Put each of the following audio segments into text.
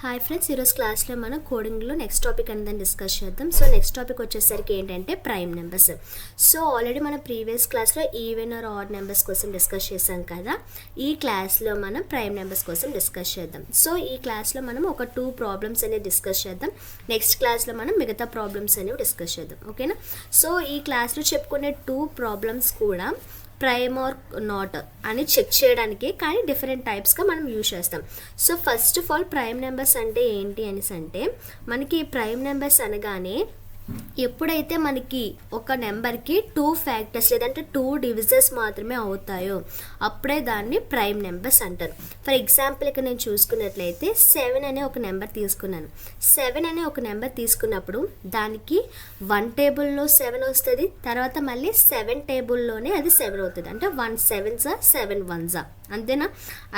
Hi friends ఈరోజు క్లాస్లో మనం కోడింగ్లో నెక్స్ట్ టాపిక్ అనేది డిస్కస్ చేద్దాం. సో నెక్స్ట్ టాపిక్ వచ్చేసరికి ఏంటంటే ప్రైమ్ నెంబర్స్ సో ఆల్రెడీ మన ప్రీవియస్ క్లాస్లో ఈవెన్ ఆర్ ఆడ్ నెంబర్స్ కోసం డిస్కస్ చేసాం కదా. ఈ క్లాస్లో మనం ప్రైమ్ నెంబర్స్ కోసం డిస్కస్ చేద్దాం. సో ఈ క్లాస్లో మనం ఒక టూ ప్రాబ్లమ్స్ అనేవి డిస్కస్ చేద్దాం. నెక్స్ట్ క్లాస్లో మనం మిగతా ప్రాబ్లమ్స్ అనేవి డిస్కస్ చేద్దాం. ఓకేనా సో ఈ క్లాస్లో చెప్పుకునే టూ ప్రాబ్లమ్స్ కూడా ప్రైమ్ ఆర్ నాట్ అని చెక్ చేయడానికి కానీ డిఫరెంట్ టైప్స్గా మనం యూజ్ చేస్తాం. So first of all prime numbers అంటే ఏంటి అనేసి అంటే మనకి ప్రైమ్ నెంబర్స్ అనగానే ఎప్పుడైతే మనకి ఒక నెంబర్కి టూ ఫ్యాక్టర్స్ లేదంటే టూ డివిజెస్ మాత్రమే అవుతాయో అప్పుడే దాన్ని ప్రైమ్ నెంబర్స్ అంటారు. ఫర్ ఎగ్జాంపుల్ ఇక్కడ నేను చూసుకున్నట్లయితే సెవెన్ అనే ఒక నెంబర్ తీసుకున్నాను. సెవెన్ అనే ఒక నెంబర్ తీసుకున్నప్పుడు దానికి వన్ టేబుల్లో సెవెన్ వస్తుంది తర్వాత మళ్ళీ సెవెన్ టేబుల్లోనే అది సెవెన్ అవుతుంది. అంటే వన్ సెవెన్సా సెవెన్ వన్సా అంతేనా?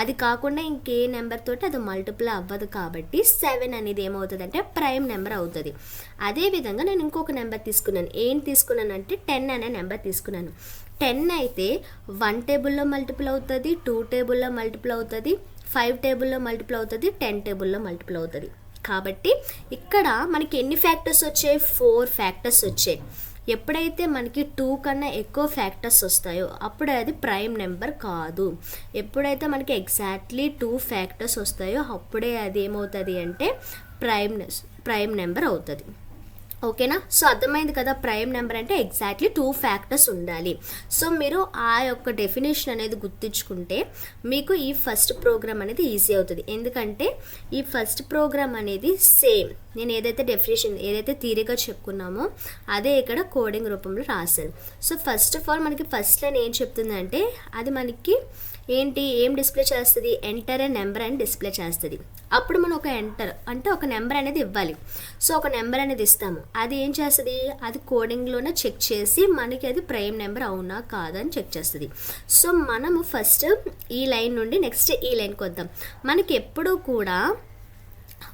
అది కాకుండా ఇంకే నెంబర్ తోటి అది మల్టిపుల్ అవ్వదు కాబట్టి సెవెన్ అనేది ఏమవుతుంది అంటే ప్రైమ్ నెంబర్ అవుతుంది. అదేవిధంగా నేను ఇంకొక నెంబర్ తీసుకున్నాను. ఏం తీసుకున్నాను అంటే టెన్ అనే నెంబర్ తీసుకున్నాను. టెన్ అయితే వన్ టేబుల్లో మల్టిపుల్ అవుతుంది టూ టేబుల్లో మల్టిపుల్ అవుతుంది ఫైవ్ టేబుల్లో మల్టిపుల్ అవుతుంది టెన్ టేబుల్లో మల్టిపుల్ అవుతుంది. కాబట్టి ఇక్కడ మనకి ఎన్ని ఫ్యాక్టర్స్ వచ్చాయి? ఫోర్ ఫ్యాక్టర్స్ వచ్చాయి. ఎప్పుడైతే మనకి టూ కన్నా ఎక్కువ ఫ్యాక్టర్స్ వస్తాయో అప్పుడు అది ప్రైమ్ నెంబర్ కాదు. ఎప్పుడైతే మనకి ఎగ్జాక్ట్లీ టూ ఫ్యాక్టర్స్ వస్తాయో అప్పుడే అది ఏమవుతుంది అంటే ప్రైమ్ ప్రైమ్ నెంబర్ అవుతుంది. ఓకేనా? సో అర్థమైంది కదా? ప్రైమ్ నెంబర్ అంటే ఎగ్జాక్ట్లీ టూ ఫ్యాక్టర్స్ ఉండాలి. సో మీరు ఆ యొక్క డెఫినేషన్ అనేది గుర్తించుకుంటే మీకు ఈ ఫస్ట్ ప్రోగ్రామ్ అనేది ఈజీ అవుతుంది. ఎందుకంటే ఈ ఫస్ట్ ప్రోగ్రామ్ అనేది సేమ్ నేను ఏదైతే డెఫినేషన్ ఏదైతే థీరీగా చెప్పుకున్నామో అదే ఇక్కడ కోడింగ్ రూపంలో రాశారు సో ఫస్ట్ ఆఫ్ ఆల్ మనకి ఫస్ట్ లైన్ ఏం చెప్తుందంటే అది మనకి ఏంటి ఏం డిస్ప్లే చేస్తుంది? ఎంటర్ అండ్ నెంబర్ అని డిస్ప్లే చేస్తుంది. అప్పుడు మనం ఒక ఎంటర్ అంటే ఒక నెంబర్ అనేది ఇవ్వాలి. సో ఒక నెంబర్ అనేది ఇస్తాము. అది ఏం చేస్తుంది? అది కోడింగ్లోనే చెక్ చేసి మనకి అది ప్రైమ్ నెంబర్ అవునా కాదా అని చెక్ చేస్తుంది. సో మనము ఫస్ట్ ఈ లైన్ నుండి నెక్స్ట్ ఈ లైన్కి వద్దాం. మనకి ఎప్పుడూ కూడా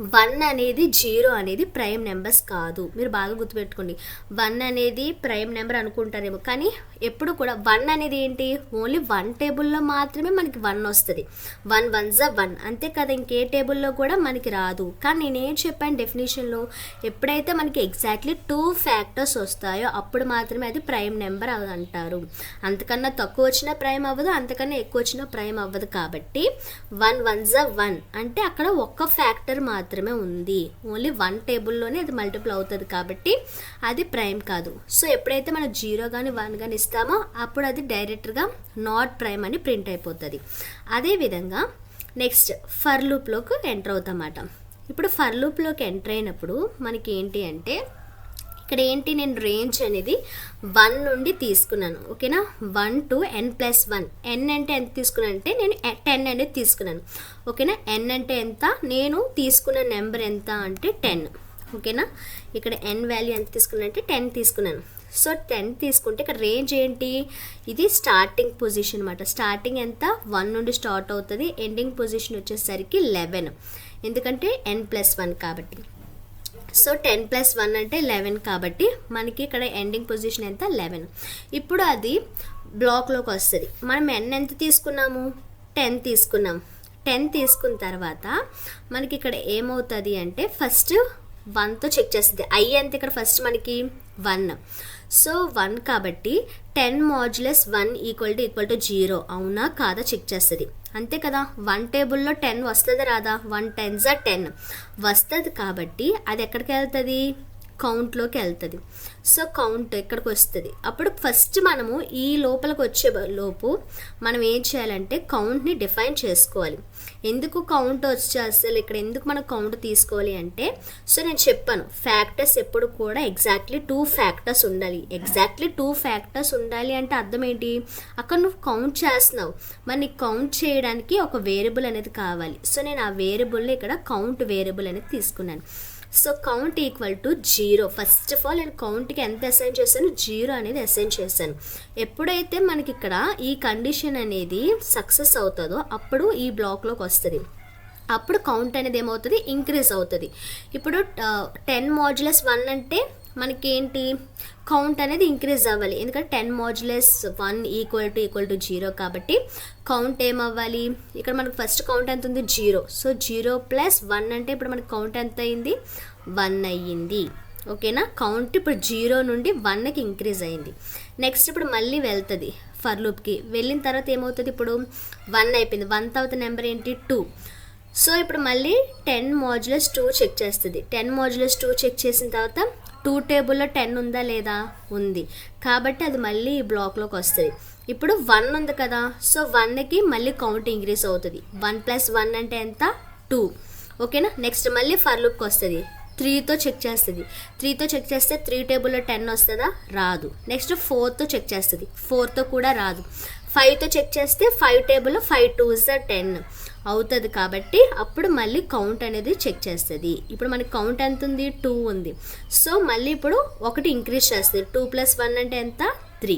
వన్ అనేది జీరో అనేది ప్రైమ్ నెంబర్స్ కాదు. మీరు బాగా గుర్తుపెట్టుకోండి. వన్ అనేది ప్రైమ్ నెంబర్ అనుకుంటారేమో. కానీ ఎప్పుడు కూడా వన్ అనేది ఏంటి? ఓన్లీ వన్ టేబుల్లో మాత్రమే మనకి వన్ వస్తుంది. వన్ వన్ జ వన్. అంతే కదా ఇంకే టేబుల్లో కూడా మనకి రాదు. కానీ నేనేం చెప్పాను డెఫినేషన్లో? ఎప్పుడైతే మనకి ఎగ్జాక్ట్లీ టూ ఫ్యాక్టర్స్ వస్తాయో అప్పుడు మాత్రమే అది ప్రైమ్ నెంబర్ అంటారు అంతకన్నా తక్కువ వచ్చిన ప్రైమ్ అవ్వదు అంతకన్నా ఎక్కువ వచ్చిన ప్రైమ్ అవ్వదు. కాబట్టి వన్ వన్ జ వన్. అంటే అక్కడ ఒక్క ఫ్యాక్టర్ మాత్రమే ఉంది. ఓన్లీ వన్ టేబుల్లోనే అది మల్టిపుల్ అవుతుంది కాబట్టి అది ప్రైమ్ కాదు. సో ఎప్పుడైతే మనం జీరో కానీ వన్ కానీ ఇస్తామో అప్పుడు అది డైరెక్ట్గా నాట్ ప్రైమ్ అని ప్రింట్ అయిపోతుంది. అదేవిధంగా నెక్స్ట్ ఫర్ లూప్లోకి ఎంటర్ అవుతామన్నమాట. ఇప్పుడు ఫర్ లూప్లోకి ఎంటర్ అయినప్పుడు మనకి ఏంటి అంటే ఇక్కడ ఏంటి నేను రేంజ్ అనేది వన్ నుండి తీసుకున్నాను ఓకేనా? One to n plus one n అంటే ఎంత తీసుకున్నాను అంటే నేను టెన్ అనేది తీసుకున్నాను ఓకేనా? ఎన్ అంటే ఎంత? నేను తీసుకున్న నెంబర్ ఎంత అంటే టెన్ ఓకేనా? ఇక్కడ ఎన్ వాల్యూ ఎంత తీసుకున్నాను అంటే టెన్ తీసుకున్నాను. సో టెన్ తీసుకుంటే ఇక్కడ రేంజ్ ఏంటి? ఇది స్టార్టింగ్ పొజిషన్ అనమాట స్టార్టింగ్ ఎంత? వన్ నుండి స్టార్ట్ అవుతుంది. ఎండింగ్ పొజిషన్ వచ్చేసరికి లెవెన్ ఎందుకంటే ఎన్ ప్లస్ వన్ కాబట్టి. సో టెన్ ప్లస్ వన్ అంటే లెవెన్ కాబట్టి మనకి ఇక్కడ ఎండింగ్ పొజిషన్ ఎంత? లెవెన్. ఇప్పుడు అది బ్లాక్లోకి వస్తుంది. మనం ఎన్ ఎంత తీసుకున్నాము? టెన్ తీసుకున్నాం. టెన్ తీసుకున్న తర్వాత మనకి ఇక్కడ ఏమవుతుంది అంటే ఫస్ట్ వన్తో చెక్ చేస్తుంది. ఐ ఎంత ఇక్కడ ఫస్ట్ మనకి? వన్. సో వన్ కాబట్టి ten modulus one equal to equal to zero. అవునా? కాదా? చెక్ చేస్తుంది. అంతే కదా? వన్ టేబుల్లో టెన్ వస్తుంది రాదా వన్ టెన్స్ ఆ టెన్ వస్తుంది కాబట్టి అది ఎక్కడికి వెళ్తుంది? కౌంట్లోకి వెళ్తుంది. సో కౌంట్ ఇక్కడికి వస్తుంది? అప్పుడు ఫస్ట్ మనము ఈ లోపలికి వచ్చే లోపు మనం ఏం చేయాలంటే కౌంట్ని డిఫైన్ చేసుకోవాలి. ఎందుకు కౌంట్ వచ్చే అసలు ఇక్కడ ఎందుకు మనం కౌంట్ తీసుకోవాలి అంటే సో నేను చెప్పాను ఫ్యాక్టర్స్ ఎప్పుడు కూడా ఎగ్జాక్ట్లీ టూ ఫ్యాక్టర్స్ ఉండాలి. ఎగ్జాక్ట్లీ టూ ఫ్యాక్టర్స్ ఉండాలి అంటే అర్థం ఏంటి? అక్కడ నువ్వు కౌంట్ చేస్తున్నావు. మరి నీకు కౌంట్ చేయడానికి ఒక వేరియబుల్ అనేది కావాలి. సో నేను ఆ వేరియబుల్ని ఇక్కడ కౌంట్ వేరియబుల్ అనేది తీసుకున్నాను. So count equal to zero first of all నేను కౌంట్కి ఎంత అసైన్ చేశాను? జీరో అనేది అసైన్ చేశాను. ఎప్పుడైతే మనకి ఇక్కడ ఈ కండిషన్ అనేది సక్సెస్ అవుతుందో అప్పుడు ఈ బ్లాక్లోకి వస్తుంది. అప్పుడు కౌంట్ అనేది ఏమవుతుంది? ఇంక్రీజ్ అవుతుంది. ఇప్పుడు టెన్ మాడ్యులస్ వన్ అంటే మనకేంటి? కౌంట్ అనేది ఇంక్రీజ్ అవ్వాలి. ఎందుకంటే ten modulus one equal to equal to zero కాబట్టి కౌంట్ ఏమవ్వాలి? ఇక్కడ మనకు ఫస్ట్ కౌంట్ ఎంత ఉంది zero so zero plus one అంటే ఇప్పుడు మనకు కౌంట్ ఎంత అయింది వన్ అయ్యింది. ఓకేనా? కౌంట్ ఇప్పుడు జీరో నుండి వన్కి ఇంక్రీజ్ అయింది. నెక్స్ట్ ఇప్పుడు మళ్ళీ వెళ్తుంది ఫర్ లూప్కి వెళ్ళిన తర్వాత ఏమవుతుంది ఇప్పుడు? వన్ అయిపోయింది. వన్ తర్వాత నెంబర్ ఏంటి? టూ సో ఇప్పుడు మళ్ళీ టెన్ మాడ్యులస్ టూ చెక్ చేస్తుంది. టెన్ మాడ్యులస్ టూ చెక్ చేసిన తర్వాత టూ టేబుల్లో టెన్ ఉందా లేదా? ఉంది. కాబట్టి అది మళ్ళీ ఈ బ్లాక్లోకి వస్తుంది. ఇప్పుడు వన్ ఉంది కదా? సో వన్కి మళ్ళీ కౌంట్ ఇంక్రీజ్ అవుతుంది. వన్ ప్లస్ వన్ అంటే ఎంత? టూ ఓకేనా నెక్స్ట్ మళ్ళీ ఫర్ లుక్ వస్తుంది. త్రీతో చెక్ చేస్తుంది. త్రీతో చెక్ చేస్తే త్రీ టేబుల్లో టెన్ వస్తుందా? రాదు. నెక్స్ట్ ఫోర్తో చెక్ చేస్తుంది. ఫోర్తో కూడా రాదు. ఫైవ్తో చెక్ చేస్తే ఫైవ్ టేబుల్లో ఫైవ్ టూ ద టెన్ అవుతుంది కాబట్టి అప్పుడు మళ్ళీ కౌంట్ అనేది చెక్ చేస్తుంది. ఇప్పుడు మనకి కౌంట్ ఎంత ఉంది టూ ఉంది. సో మళ్ళీ ఇప్పుడు ఒకటి ఇంక్రీజ్ చేస్తుంది. టూ ప్లస్ వన్ అంటే ఎంత? త్రీ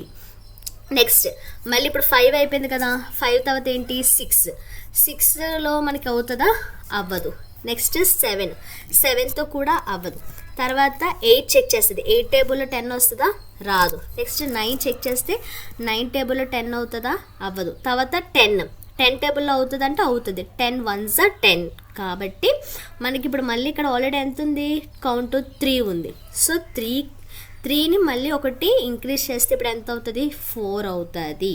నెక్స్ట్ మళ్ళీ ఇప్పుడు ఫైవ్ అయిపోయింది కదా. ఫైవ్ తర్వాత ఏంటి? సిక్స్ సిక్స్లో మనకి అవుతుందా? అవ్వదు. నెక్స్ట్ సెవెన్ సెవెన్తో కూడా అవ్వదు. తర్వాత ఎయిట్ చెక్ చేస్తుంది. ఎయిట్ టేబుల్లో టెన్ వస్తుందా? రాదు. నెక్స్ట్ నైన్ చెక్ చేస్తే నైన్ టేబుల్లో టెన్ అవుతుందా? అవ్వదు. తర్వాత టెన్ టెన్ టేబుల్లో అవుతుంది అంటే అవుతుంది. Ten ones ten. కాబట్టి మనకి ఇప్పుడు మళ్ళీ ఇక్కడ ఆల్రెడీ ఎంత ఉంది? కౌంట్ త్రీ ఉంది. సో త్రీ త్రీని మళ్ళీ ఒకటి ఇంక్రీజ్ చేస్తే ఇప్పుడు ఎంత అవుతుంది? ఫోర్ అవుతుంది.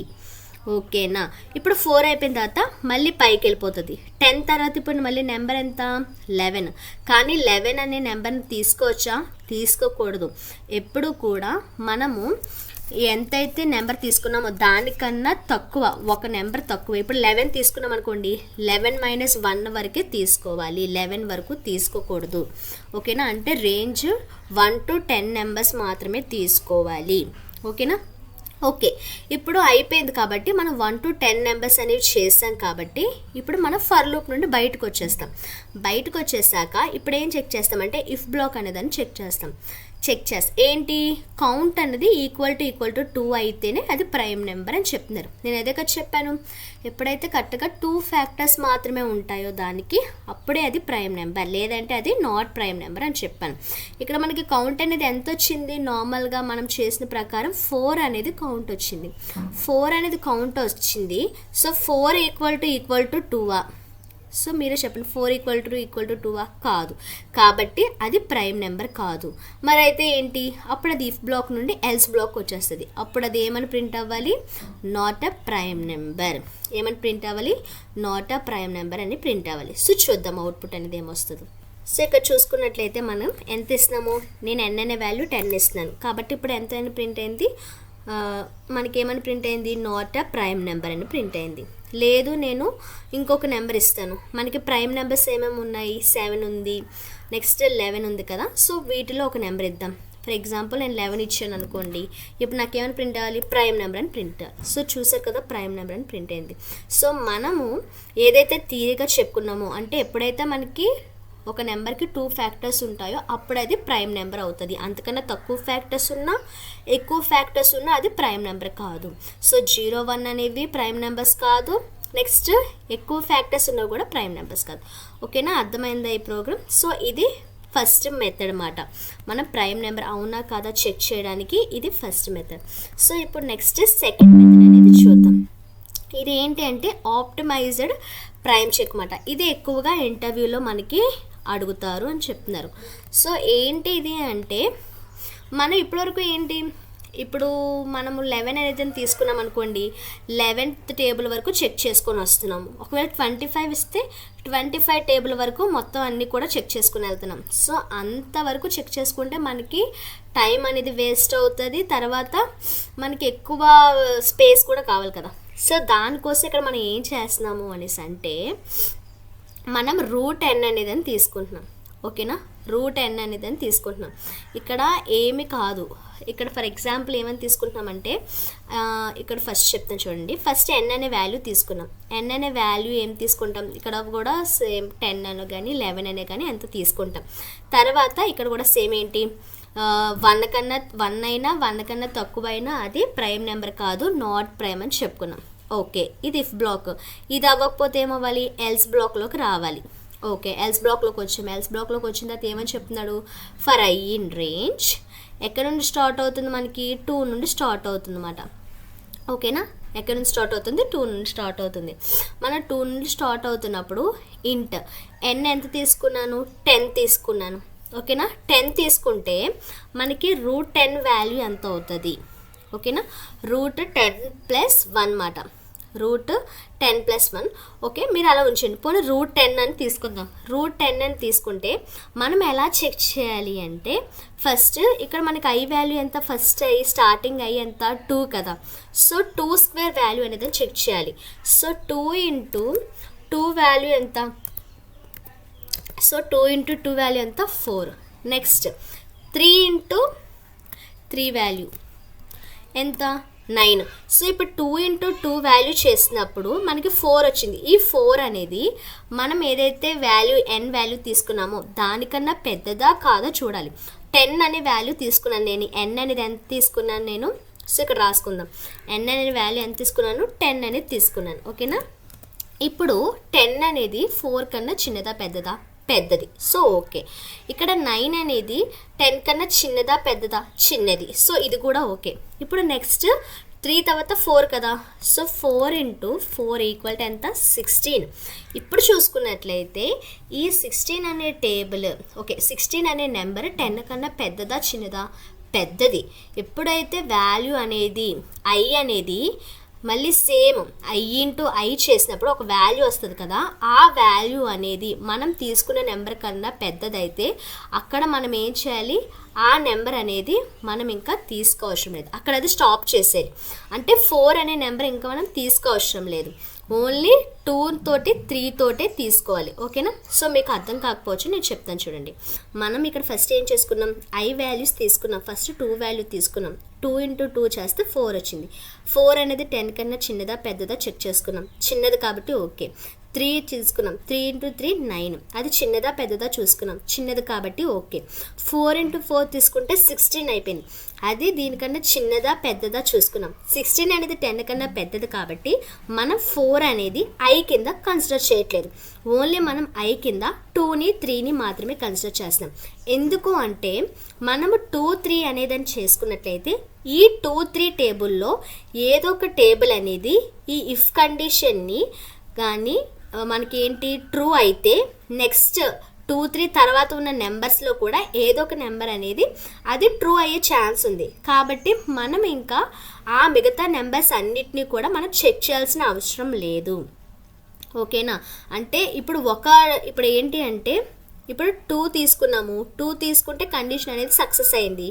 ఓకేనా? ఇప్పుడు ఫోర్ అయిపోయిన తర్వాత మళ్ళీ పైకి వెళ్ళిపోతుంది. టెన్ తర్వాత ఇప్పుడు మళ్ళీ నెంబర్ ఎంత? లెవెన్ కానీ లెవెన్ అనే నెంబర్ని తీసుకోవచ్చా? తీసుకోకూడదు. ఎప్పుడు కూడా మనము ఎంతైతే నెంబర్ తీసుకున్నామో దానికన్నా తక్కువ ఒక నెంబర్ తక్కువ. ఇప్పుడు లెవెన్ తీసుకున్నాం అనుకోండి లెవెన్ మైనస్ వన్ వరకే తీసుకోవాలి. లెవెన్ వరకు తీసుకోకూడదు. ఓకేనా? అంటే range one to ten numbers మాత్రమే తీసుకోవాలి. ఓకేనా? ఓకే. ఇప్పుడు అయిపోయింది కాబట్టి మనం వన్ టు టెన్ నెంబర్స్ అనేవి చేసాం కాబట్టి ఇప్పుడు మనం ఫర్ లూప్ నుండి బయటకు వచ్చేస్తాం. బయటకు వచ్చేసాక ఇప్పుడు ఏం చెక్ చేస్తామంటే ఇఫ్ బ్లాక్ అనేదాన్ని చెక్ చేస్తాం. చెక్ చేస్తా ఏంటి? కౌంట్ అనేది equal to equal to two అయితేనే అది ప్రైమ్ నెంబర్ అని చెప్తున్నారు. నేను అదే కదా చెప్పాను. ఎప్పుడైతే కరెక్ట్గా టూ ఫ్యాక్టర్స్ మాత్రమే ఉంటాయో దానికి అప్పుడే అది ప్రైమ్ నెంబర్ లేదంటే అది నాట్ ప్రైమ్ నెంబర్ అని చెప్పాను. ఇక్కడ మనకి కౌంట్ అనేది ఎంత వచ్చింది? నార్మల్గా మనం చేసిన ప్రకారం ఫోర్ అనేది కౌంట్ వచ్చింది. ఫోర్ అనేది కౌంట్ వచ్చింది. So four equal to equal to టూవా? So మీరే చెప్పండి four equal to equal to two కాదు. కాబట్టి అది ప్రైమ్ నెంబర్ కాదు. మరి అయితే ఏంటి? అప్పుడు అది ఇఫ్ బ్లాక్ నుండి ఎల్స్ బ్లాక్ వచ్చేస్తుంది. అప్పుడు అది ఏమని ప్రింట్ అవ్వాలి? నాట్ అ ప్రైమ్ నెంబర్ ఏమని ప్రింట్ అవ్వాలి? నాట్ అ ప్రైమ్ నెంబర్ అని ప్రింట్ అవ్వాలి. సో చూద్దాం అవుట్పుట్ అనేది ఏమొస్తుంది. సో ఇక్కడ చూసుకున్నట్లయితే మనం ఎంత ఇస్తున్నాము? నేను ఎన్ అనే వాల్యూ టెన్ ఇస్తున్నాను. కాబట్టి ఇప్పుడు ఎంత అని ప్రింట్ అయింది? మనకేమని ప్రింట్ అయింది? నాట్ అ ప్రైమ్ నెంబర్ అని ప్రింట్ అయింది. లేదు నేను ఇంకొక నెంబర్ ఇస్తాను. మనకి ప్రైమ్ నెంబర్స్ ఏమేమి ఉన్నాయి? సెవెన్ ఉంది. నెక్స్ట్ లెవెన్ ఉంది కదా. సో వీటిలో ఒక నెంబర్ ఇద్దాం. ఫర్ ఎగ్జాంపుల్ నేను లెవెన్ ఇచ్చాను అనుకోండి. ఇప్పుడు నాకు ఏమైనా ప్రింట్ అవ్వాలి ప్రైమ్ నెంబర్ అని ప్రింట్ సో చూసారు కదా ప్రైమ్ నెంబర్ అని ప్రింట్ అయింది. సో మనము ఏదైతే థియరీగా చెప్పుకున్నామో అంటే ఎప్పుడైతే మనకి ఒక నెంబర్కి టూ ఫ్యాక్టర్స్ ఉంటాయో అప్పుడు అది ప్రైమ్ నెంబర్ అవుతుంది. అంతకన్నా తక్కువ ఫ్యాక్టర్స్ ఉన్నా ఎక్కువ ఫ్యాక్టర్స్ ఉన్నా అది ప్రైమ్ నెంబర్ కాదు. సో జీరో వన్ అనేవి ప్రైమ్ నెంబర్స్ కాదు. నెక్స్ట్ ఎక్కువ ఫ్యాక్టర్స్ ఉన్నా కూడా ప్రైమ్ నెంబర్స్ కాదు. ఓకేనా? అర్థమైందా ఈ ప్రోగ్రామ్ సో ఇది ఫస్ట్ మెథడ్ అనమాట మనం ప్రైమ్ నెంబర్ అవునా కాదా చెక్ చేయడానికి ఇది ఫస్ట్ మెథడ్. సో ఇప్పుడు నెక్స్ట్ సెకండ్ మెథడ్ అనేది చూద్దాం. ఇది ఏంటి అంటే ఆప్టిమైజ్డ్ ప్రైమ్ చెక్ అనమాట ఇది ఎక్కువగా ఇంటర్వ్యూలో మనకి అడుగుతారు అని చెప్తున్నారు. సో ఏంటి ఇది అంటే మనం ఇప్పటివరకు ఏంటి? ఇప్పుడు మనము లెవెన్ అనేది తీసుకున్నాం అనుకోండి లెవెన్త్ టేబుల్ వరకు చెక్ చేసుకొని వస్తున్నాము. ఒకవేళ ట్వంటీ ఫైవ్ ఇస్తే ట్వంటీ ఫైవ్ టేబుల్ వరకు మొత్తం అన్నీ కూడా చెక్ చేసుకుని వెళ్తున్నాం. సో అంతవరకు చెక్ చేసుకుంటే మనకి టైం అనేది వేస్ట్ అవుతుంది. తర్వాత మనకి ఎక్కువ స్పేస్ కూడా కావాలి కదా. సో దానికోసం ఇక్కడ మనం ఏం చేస్తున్నాము అనేసి అంటే మనం రూట్ ఎన్ అనేది అని తీసుకుంటున్నాం. ఓకేనా? రూట్ ఎన్ అనేది అని తీసుకుంటున్నాం. ఇక్కడ ఏమి కాదు. ఇక్కడ ఫర్ ఎగ్జాంపుల్ ఏమని తీసుకుంటున్నామంటే ఇక్కడ ఫస్ట్ చెప్తాను చూడండి. ఫస్ట్ ఎన్ అనే వాల్యూ తీసుకున్నాం. ఎన్ అనే వాల్యూ ఏం తీసుకుంటాం? ఇక్కడ కూడా సేమ్ టెన్ అనో కానీ లెవెన్ అనే కానీ ఎంత తీసుకుంటాం. తర్వాత ఇక్కడ కూడా సేమ్ ఏంటి? వన్ కన్నా వన్ అయినా వన్ కన్నా తక్కువ అయినా అది ప్రైమ్ నెంబర్ కాదు నాట్ ప్రైమ్ అని చెప్పుకున్నాం. ఓకే ఇది ఇఫ్ బ్లాక్ ఇది అవ్వకపోతే ఏమవ్వాలి ఎల్స్ బ్లాక్లోకి రావాలి. ఓకే ఎల్స్ బ్లాక్లోకి వచ్చాం. ఎల్స్ బ్లాక్లోకి వచ్చిన తర్వాత ఏమని చెప్తున్నాడు? ఫర్ ఐ ఇన్ రేంజ్ ఎక్కడ నుండి స్టార్ట్ అవుతుంది మనకి? టూ నుండి స్టార్ట్ అవుతుంది అనమాట ఓకేనా ఎక్కడ నుంచి స్టార్ట్ అవుతుంది? టూ నుండి స్టార్ట్ అవుతుంది. మన టూ నుండి స్టార్ట్ అవుతున్నప్పుడు ఇంట్ ఎన్ ఎంత తీసుకున్నాను? టెన్ తీసుకున్నాను. ఓకేనా టెన్ తీసుకుంటే మనకి రూట్ టెన్ వాల్యూ ఎంత అవుతుంది? ఓకేనా రూట్ టెన్ ప్లస్ వన్ మాట root ten plus one. Okay మీరు అలా ఉంచండి. పోనీ రూట్ టెన్ అని తీసుకుందాం. రూట్ టెన్ అని తీసుకుంటే మనం ఎలా చెక్ చేయాలి అంటే ఫస్ట్ ఇక్కడ మనకి ఐ వాల్యూ ఎంత ఫస్ట్ ఐ స్టార్టింగ్ ఐ ఎంత? టూ కదా. సో టూ స్క్వేర్ వాల్యూ అనేది చెక్ చేయాలి. So two into two value ఎంత? So two into two value ఎంత? Four next three into three value ఎంత? నైన్. సో ఇప్పుడు టూ ఇంటూ టూ వాల్యూ చేసినప్పుడు మనకి ఫోర్ వచ్చింది. ఈ ఫోర్ అనేది మనం ఏదైతే వాల్యూ ఎన్ వాల్యూ తీసుకున్నామో దానికన్నా పెద్దదా కాదో చూడాలి. టెన్ అనే వాల్యూ తీసుకున్నాను నేను. ఎన్ అనేది ఎంత తీసుకున్నాను నేను? సో ఇక్కడ రాసుకుందాం. ఎన్ అనే వాల్యూ ఎంత తీసుకున్నాను? టెన్ అనేది తీసుకున్నాను. ఓకేనా? ఇప్పుడు టెన్ అనేది ఫోర్ కన్నా చిన్నదా పెద్దదా? పెద్దది. So okay. ఇక్కడ నైన్ అనేది టెన్ కన్నా చిన్నదా పెద్దదా? చిన్నది. సో ఇది కూడా ఓకే. ఇప్పుడు నెక్స్ట్ త్రీ తర్వాత ఫోర్ కదా? So four into four equal to ఎంత సిక్స్టీన్. ఇప్పుడు చూసుకున్నట్లయితే ఈ సిక్స్టీన్ అనే టేబుల్ ఓకే సిక్స్టీన్ అనే నెంబర్ టెన్ కన్నా పెద్దదా చిన్నదా? పెద్దది. ఎప్పుడైతే వాల్యూ అనేది ఐ అనేది మళ్ళీ సేమ్ ఐ ఇంటూ ఐ చేసినప్పుడు ఒక వాల్యూ వస్తుంది కదా ఆ వాల్యూ అనేది మనం తీసుకున్న నెంబర్ కన్నా పెద్దదైతే అక్కడ మనం ఏం చేయాలి? ఆ నెంబర్ అనేది మనం ఇంకా తీసుకోవసరం లేదు. అక్కడ అది స్టాప్ చేసేది అంటే ఫోర్ అనే నెంబర్ ఇంకా మనం తీసుకోవసరం లేదు. ఓన్లీ టూ తోటి త్రీ తోటే తీసుకోవాలి. ఓకేనా? సో మీకు అర్థం కాకపోవచ్చు నేను చెప్తాను చూడండి. మనం ఇక్కడ ఫస్ట్ ఏం చేసుకున్నాం? ఐ వాల్యూస్ తీసుకున్నాం. ఫస్ట్ టూ వాల్యూ తీసుకున్నాం. టూ ఇంటూ టూ చేస్తే ఫోర్ వచ్చింది. ఫోర్ అనేది టెన్ కన్నా చిన్నదా పెద్దదా చెక్ చేసుకున్నాం. చిన్నది కాబట్టి ఓకే. త్రీ తీసుకున్నాం. త్రీ ఇంటూ త్రీ నైన్ అది చిన్నదా పెద్దదా చూసుకున్నాం. చిన్నది కాబట్టి ఓకే. ఫోర్ ఇంటూ ఫోర్ తీసుకుంటే సిక్స్టీన్ అయిపోయింది. అది దీనికన్నా చిన్నదా పెద్దదా చూసుకున్నాం. సిక్స్టీన్ అనేది టెన్ కన్నా పెద్దది కాబట్టి మనం ఫోర్ అనేది ఐ కింద కన్సిడర్ చేయట్లేదు. ఓన్లీ మనం ఐ కింద టూని త్రీని మాత్రమే కన్సిడర్ చేస్తున్నాం. ఎందుకు అంటే మనము టూ త్రీ అనేదని చేసుకున్నట్లయితే ఈ టూ త్రీ టేబుల్లో ఏదో ఒక టేబుల్ అనేది ఈ ఇఫ్ కండిషన్ని కానీ మనకి ఏంటి ట్రూ అయితే నెక్స్ట్ టూ త్రీ తర్వాత ఉన్న నెంబర్స్లో కూడా ఏదో ఒక నెంబర్ అనేది అది ట్రూ అయ్యే ఛాన్స్ ఉంది. కాబట్టి మనం ఇంకా ఆ మిగతా నెంబర్స్ అన్నిటినీ కూడా మనం చెక్ చేయాల్సిన అవసరం లేదు. ఓకేనా? అంటే ఇప్పుడు ఒక ఇప్పుడు ఏంటి అంటే ఇప్పుడు టూ తీసుకున్నాము. టూ తీసుకుంటే కండిషన్ అనేది సక్సెస్ అయింది.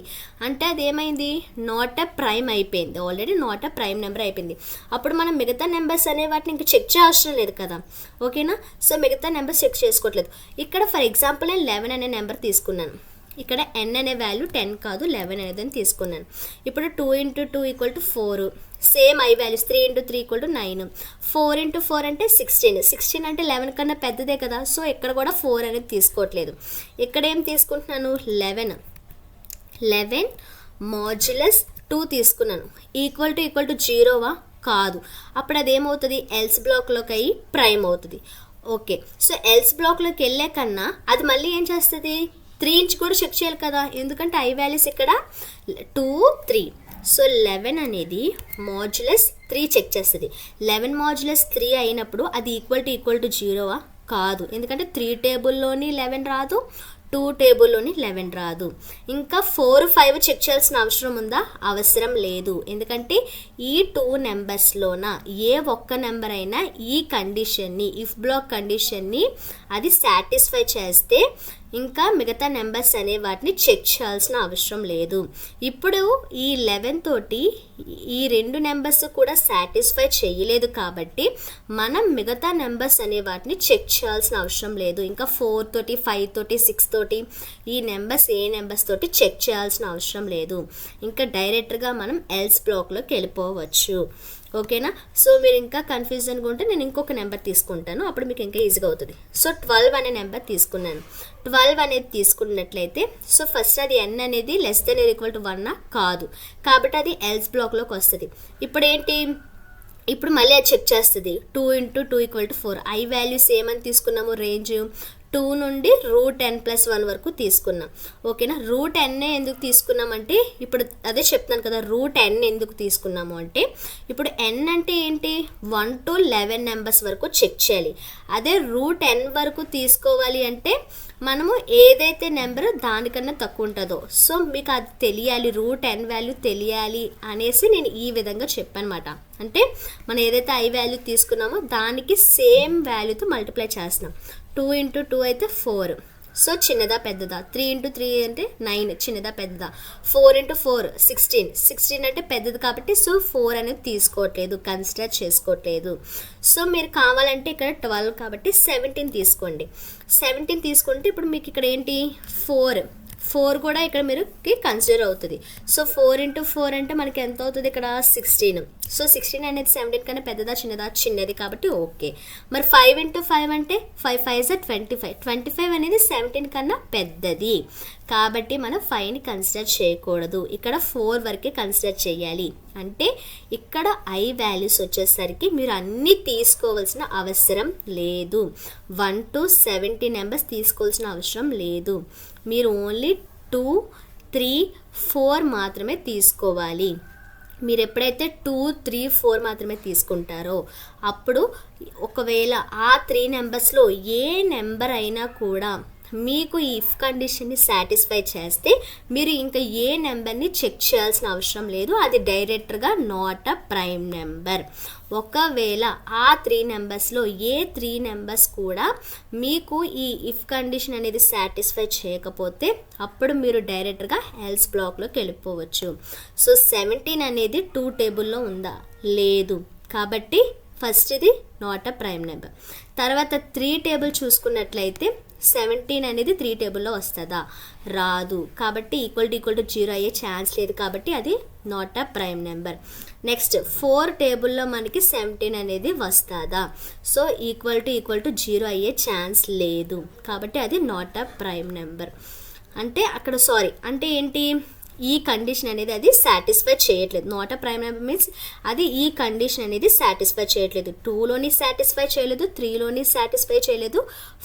అంటే అది ఏమైంది నాట్ అ ప్రైమ్ అయిపోయింది. Already not a prime number అయిపోయింది. అప్పుడు మనం మిగతా నెంబర్స్ అనే వాటిని ఇంకా చెక్ చేయవసరం లేదు కదా. ఓకేనా సో మిగతా నెంబర్స్ చెక్ చేసుకోవట్లేదు. ఇక్కడ ఫర్ ఎగ్జాంపుల్ నేను లెవెన్ అనే నెంబర్ తీసుకున్నాను. ఇక్కడ ఎన్ అనే వాల్యూ టెన్ కాదు లెవెన్ అనేది అని తీసుకున్నాను. ఇప్పుడు two into two equal to four same i values three into three equal to nine four into four అంటే సిక్స్టీన్ సిక్స్టీన్ అంటే లెవెన్ కన్నా పెద్దదే కదా సో ఇక్కడ కూడా ఫోర్ అనేది తీసుకోవట్లేదు. ఇక్కడ ఏం తీసుకుంటున్నాను? లెవెన్ లెవెన్ మాడ్యులస్ టూ తీసుకున్నాను. ఈక్వల్ టు ఈక్వల్ టు జీరోవా కాదు. అప్పుడు అదేమవుతుంది ఎల్స్ బ్లాక్లోకి అయ్యి ప్రైమ్ అవుతుంది. ఓకే సో ఎల్స్ బ్లాక్లోకి వెళ్ళే కన్నా అది మళ్ళీ ఏం చేస్తుంది? త్రీ ఇంచ్ కూడా చెక్ చేయాలి కదా. ఎందుకంటే ఐ వాల్యూస్ ఇక్కడ టూ త్రీ సో లెవెన్ అనేది మాడ్యులస్ త్రీ చెక్ చేస్తుంది. లెవెన్ మాడ్యులస్ త్రీ అయినప్పుడు అది ఈక్వల్ టు ఈక్వల్ టు జీరోవా కాదు. ఎందుకంటే త్రీ టేబుల్లోని లెవెన్ రాదు టూ టేబుల్లోని లెవెన్ రాదు. ఇంకా ఫోర్ ఫైవ్ చెక్ చేయాల్సిన అవసరం ఉందా? అవసరం లేదు. ఎందుకంటే ఈ టూ నెంబర్స్లోన ఏ ఒక్క నెంబర్ అయినా ఈ కండిషన్ని ఇఫ్ బ్లాక్ కండిషన్ని అది సాటిస్ఫై చేస్తే ఇంకా మిగతా నెంబర్స్ అనే వాటిని చెక్ చేయాల్సిన అవసరం లేదు. ఇప్పుడు ఈ లెవెన్ తోటి ఈ రెండు నెంబర్స్ కూడా సాటిస్ఫై చేయలేదు కాబట్టి మనం మిగతా నెంబర్స్ అనే వాటిని చెక్ చేయాల్సిన అవసరం లేదు. ఇంకా ఫోర్ తోటి ఫైవ్ తోటి సిక్స్ తోటి ఈ నెంబర్స్ ఏ నెంబర్స్ తోటి చెక్ చేయాల్సిన అవసరం లేదు. ఇంకా డైరెక్ట్గా మనం ఎల్స్ బ్లాక్లోకి వెళ్ళిపోవచ్చు. ఓకేనా? సో మీరు ఇంకా కన్ఫ్యూజన్గా ఉంటే నేను ఇంకొక నెంబర్ తీసుకుంటాను. అప్పుడు మీకు ఇంకా ఈజీగా అవుతుంది. సో ట్వెల్వ్ అనే నెంబర్ తీసుకున్నాను. ట్వెల్వ్ అనేది తీసుకున్నట్లయితే సో ఫస్ట్ అది ఎన్ అనేది less than equal to one కాదు. కాబట్టి అది ఎల్స్ బ్లాక్లోకి వస్తుంది. ఇప్పుడు ఏంటి? ఇప్పుడు మళ్ళీ అది చెక్ చేస్తుంది. Two into two equal to four i values ఏమని తీసుకున్నాము రేంజ్ టూ నుండి రూట్ ఎన్ ప్లస్ వన్ వరకు తీసుకున్నాం. ఓకేనా? రూట్ ఎన్నే ఎందుకు తీసుకున్నామంటే ఇప్పుడు అదే చెప్తున్నాను కదా రూట్ ఎన్ ఎందుకు తీసుకున్నాము అంటే ఇప్పుడు ఎన్ అంటే ఏంటి? వన్ టు లెవెన్ నెంబర్స్ వరకు చెక్ చేయాలి. అదే రూట్ ఎన్ వరకు తీసుకోవాలి అంటే మనము ఏదైతే నెంబర్ దానికన్నా తక్కువ ఉంటుందో సో మీకు అది తెలియాలి రూట్ ఎన్ వాల్యూ తెలియాలి అనేసి నేను ఈ విధంగా చెప్పనమాట. అంటే మనం ఏదైతే ఐ వాల్యూ తీసుకున్నామో దానికి సేమ్ వాల్యూతో మల్టిప్లై చేస్తున్నాం. టూ ఇంటూ టూ అయితే ఫోర్. సో చిన్నదా పెద్దదా? త్రీ ఇంటూ త్రీ అంటే నైన్. చిన్నదా పెద్దదా? Four into four sixteen. Sixteen అంటే పెద్దది కాబట్టి సో ఫోర్ అనేది తీసుకోవట్లేదు కన్సిడర్ చేసుకోవట్లేదు. సో మీరు కావాలంటే ఇక్కడ ట్వెల్వ్ కాబట్టి సెవెంటీన్ తీసుకోండి. సెవెంటీన్ తీసుకుంటే ఇప్పుడు మీకు ఇక్కడ ఏంటి? ఫోర్. ఫోర్ కూడా ఇక్కడ మీరు కన్సిడర్ అవుతుంది. సో ఫోర్ ఇంటూ ఫోర్ అంటే మనకి ఎంత అవుతుంది ఇక్కడ? సిక్స్టీన్ సో సిక్స్టీన్ అనేది సెవెంటీన్ కన్నా పెద్దదా చిన్నదా? చిన్నది కాబట్టి ఓకే. మరి ఫైవ్ ఇంటూ ఫైవ్ అంటే five five sir twenty five twenty five అనేది సెవెంటీన్ కన్నా పెద్దది. కాబట్టి మనం ఫైవ్ని కన్సిడర్ చేయకూడదు. ఇక్కడ ఫోర్ వరకే కన్సిడర్ చేయాలి. అంటే ఇక్కడ ఐ వాల్యూస్ వచ్చేసరికి మీరు అన్నీ తీసుకోవాల్సిన అవసరం లేదు. వన్ టు సెవెంటీ నెంబర్స్ తీసుకోవాల్సిన అవసరం లేదు. మీరు ఓన్లీ టూ త్రీ ఫోర్ మాత్రమే తీసుకోవాలి. మీరు ఎప్పుడైతే టూ త్రీ ఫోర్ మాత్రమే తీసుకుంటారో అప్పుడు ఒకవేళ ఆ త్రీ నెంబర్స్లో ఏ నెంబర్ అయినా కూడా మీకు ఈ ఇఫ్ కండిషన్ని సాటిస్ఫై చేస్తే మీరు ఇంకా ఏ నెంబర్ని చెక్ చేయాల్సిన అవసరం లేదు. అది డైరెక్ట్గా నాట్ అ ప్రైమ్ నెంబర్ ఒకవేళ ఆ త్రీ నెంబర్స్లో ఏ త్రీ నెంబర్స్ కూడా మీకు ఈ ఇఫ్ కండిషన్ అనేది సాటిస్ఫై చేయకపోతే అప్పుడు మీరు డైరెక్ట్గా ఎల్స్ బ్లాక్లోకి వెళ్ళిపోవచ్చు. సో సెవెంటీన్ అనేది టూ టేబుల్లో ఉందా? లేదు. కాబట్టి ఫస్ట్ ఇది నాట్ అ ప్రైమ్ నెంబర్ తర్వాత త్రీ టేబుల్ చూసుకున్నట్లయితే సెవెంటీన్ అనేది త్రీ టేబుల్లో వస్తుందా? రాదు. కాబట్టి equal to equal to zero అయ్యే ఛాన్స్ లేదు కాబట్టి అది not a prime number next four టేబుల్లో మనకి సెవెంటీన్ అనేది వస్తుందా? So equal to equal to zero అయ్యే ఛాన్స్ లేదు. కాబట్టి అది నాట్ అ ప్రైమ్ నెంబర్ అంటే అక్కడ సారీ అంటే ఏంటి? ఈ కండిషన్ అనేది అది సాటిస్ఫై చేయట్లేదు. Not a prime number means అది ఈ కండిషన్ అనేది సాటిస్ఫై చేయట్లేదు. టూలోని సాటిస్ఫై చేయలేదు త్రీలోని సాటిస్ఫై చేయలేదు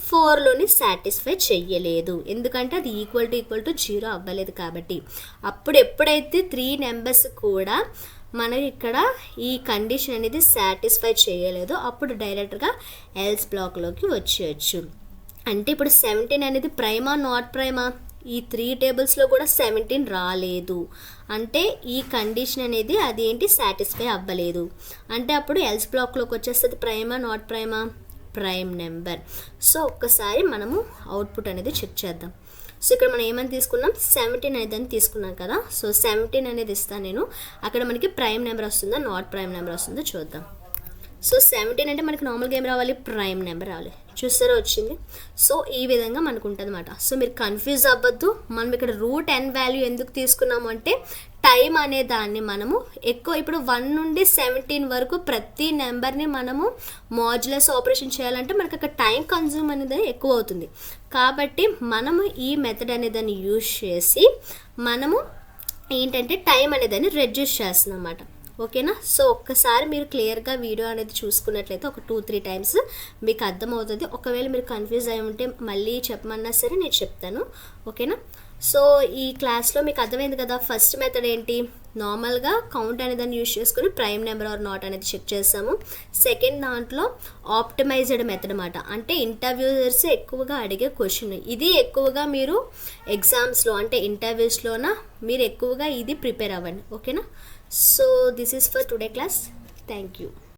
ఫోర్లోని సాటిస్ఫై చేయలేదు ఎందుకంటే అది equal to equal to zero అవ్వలేదు కాబట్టి. అప్పుడు ఎప్పుడైతే త్రీ నెంబర్స్ కూడా మనకి ఇక్కడ ఈ కండిషన్ అనేది సాటిస్ఫై చేయలేదు అప్పుడు డైరెక్ట్గా ఎల్స్ బ్లాక్లోకి వచ్చేయచ్చు. అంటే ఇప్పుడు సెవెంటీన్ అనేది ప్రైమా నాట్ ప్రైమా ఈ త్రీ టేబుల్స్లో కూడా సెవెంటీన్ రాలేదు. అంటే ఈ కండిషన్ అనేది అదేంటి సాటిస్ఫై అవ్వలేదు. అంటే అప్పుడు ఎల్స్ బ్లాక్లోకి వచ్చేస్తుంది ప్రైమా not prima? Prime number. So ఒక్కసారి మనము అవుట్పుట్ అనేది చెక్ చేద్దాం. సో ఇక్కడ మనం ఏమని తీసుకున్నాం? సెవెంటీన్ అనేది అని తీసుకున్నాం కదా. సో సెవెంటీన్ అనేది ఇస్తాను నేను. అక్కడ మనకి ప్రైమ్ నెంబర్ వస్తుందా నాట్ ప్రైమ్ నెంబర్ వస్తుందో చూద్దాం. సో సెవెంటీన్ అంటే మనకి నార్మల్గా ఏం రావాలి ప్రైమ్ నెంబర్ రావాలి. చూస్తారా వచ్చింది? సో ఈ విధంగా మనకు ఉంటుంది అనమాట సో మీరు కన్ఫ్యూజ్ అవ్వద్దు. మనం ఇక్కడ రూట్ ఎన్ వాల్యూ ఎందుకు తీసుకున్నాము అంటే టైం అనే దాన్ని మనము ఎక్కువ ఇప్పుడు వన్ నుండి సెవెంటీన్ వరకు ప్రతి నెంబర్ని మనము మాడ్యులస్ ఆపరేషన్ చేయాలంటే మనకు అక్కడ టైం కన్జ్యూమ్ అనేది ఎక్కువ అవుతుంది. కాబట్టి మనము ఈ మెథడ్ అనేదాన్ని యూజ్ చేసి మనము ఏంటంటే టైం అనేదాన్ని రెడ్యూస్ చేస్తున్నాం అన్నమాట. ఓకేనా? సో ఒక్కసారి మీరు క్లియర్గా వీడియో అనేది చూసుకున్నట్లయితే ఒక టూ త్రీ టైమ్స్ మీకు అర్థమవుతుంది. ఒకవేళ మీరు కన్ఫ్యూజ్ అయి ఉంటే మళ్ళీ చెప్పమన్నా సరే నేను చెప్తాను. ఓకేనా? సో ఈ క్లాస్లో మీకు అర్థమైంది కదా ఫస్ట్ మెథడ్ ఏంటి? నార్మల్గా కౌంట్ అనే దాన్ని యూజ్ చేసుకుని ప్రైమ్ నెంబర్ ఆర్ నాట్ అనేది చెక్ చేస్తాము. సెకండ్ దాంట్లో ఆప్టిమైజ్డ్ మెథడ్ అనమాట అంటే ఇంటర్వ్యూయర్స్ ఎక్కువగా అడిగే క్వశ్చన్. ఇది ఎక్కువగా మీరు ఎగ్జామ్స్లో అంటే ఇంటర్వ్యూస్లోన మీరు ఎక్కువగా ఇది ప్రిపేర్ అవ్వండి. ఓకేనా? so this is for today class. Thank you.